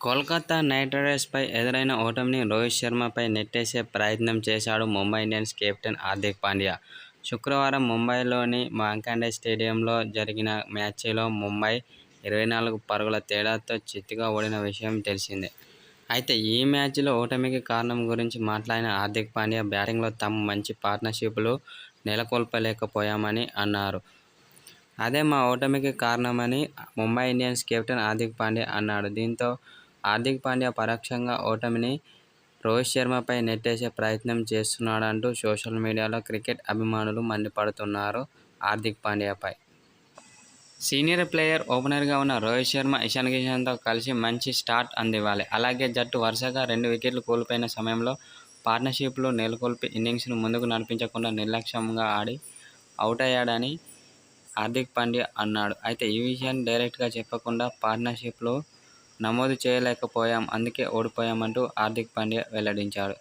Kolkata night రైడర్స్పై ఎదురైన ఓటమిని రోహిత్ శర్మపై నెట్టేసే ప్రయత్నం చేశాడు ముంబై ఇండియన్స్ కెప్టెన్ హార్దిక్ పాండ్యా. శుక్రవారం ముంబైలోని మాంకాండే స్టేడియంలో జరిగిన మ్యాచ్లో ముంబై ఇరవై నాలుగు పరుగుల తేడాతో చిత్తుగా ఓడిన విషయం తెలిసిందే. అయితే ఈ మ్యాచ్లో ఓటమికి కారణం గురించి మాట్లాడిన హార్దిక్ పాండ్యా బ్యాటింగ్లో తమ మంచి పార్ట్నర్షిప్లు నెలకొల్పలేకపోయామని అన్నారు. అదే మా ఓటమికి కారణమని ముంబై ఇండియన్స్ కెప్టెన్ హార్దిక్ పాండ్యా అన్నాడు. దీంతో హార్దిక్ పాండ్యా పరోక్షంగా ఓటమిని రోహిత్ శర్మపై నెట్టేసే ప్రయత్నం చేస్తున్నాడంటూ సోషల్ మీడియాలో క్రికెట్ అభిమానులు మండిపడుతున్నారు హార్దిక్ పాండ్యాపై. సీనియర్ ప్లేయర్, ఓపెనర్గా ఉన్న రోహిత్ శర్మ, ఇషాన్ కిషన్తో కలిసి మంచి స్టార్ట్ అందివ్వాలి. అలాగే జట్టు వరుసగా రెండు వికెట్లు కోల్పోయిన సమయంలో పార్ట్నర్షిప్లో నెలకొల్పి ఇన్నింగ్స్ను ముందుకు నడిపించకుండా నిర్లక్ష్యంగా ఆడి అవుట్ అయ్యాడని హార్దిక్ పాండ్యా అన్నాడు. అయితే ఈ విషయాన్ని డైరెక్ట్గా చెప్పకుండా పార్ట్నర్షిప్లో నమోదు చేయలేకపోయాం అందుకే ఓడిపోయామంటూ హార్దిక్ పాండ్యా వెల్లడించాడు.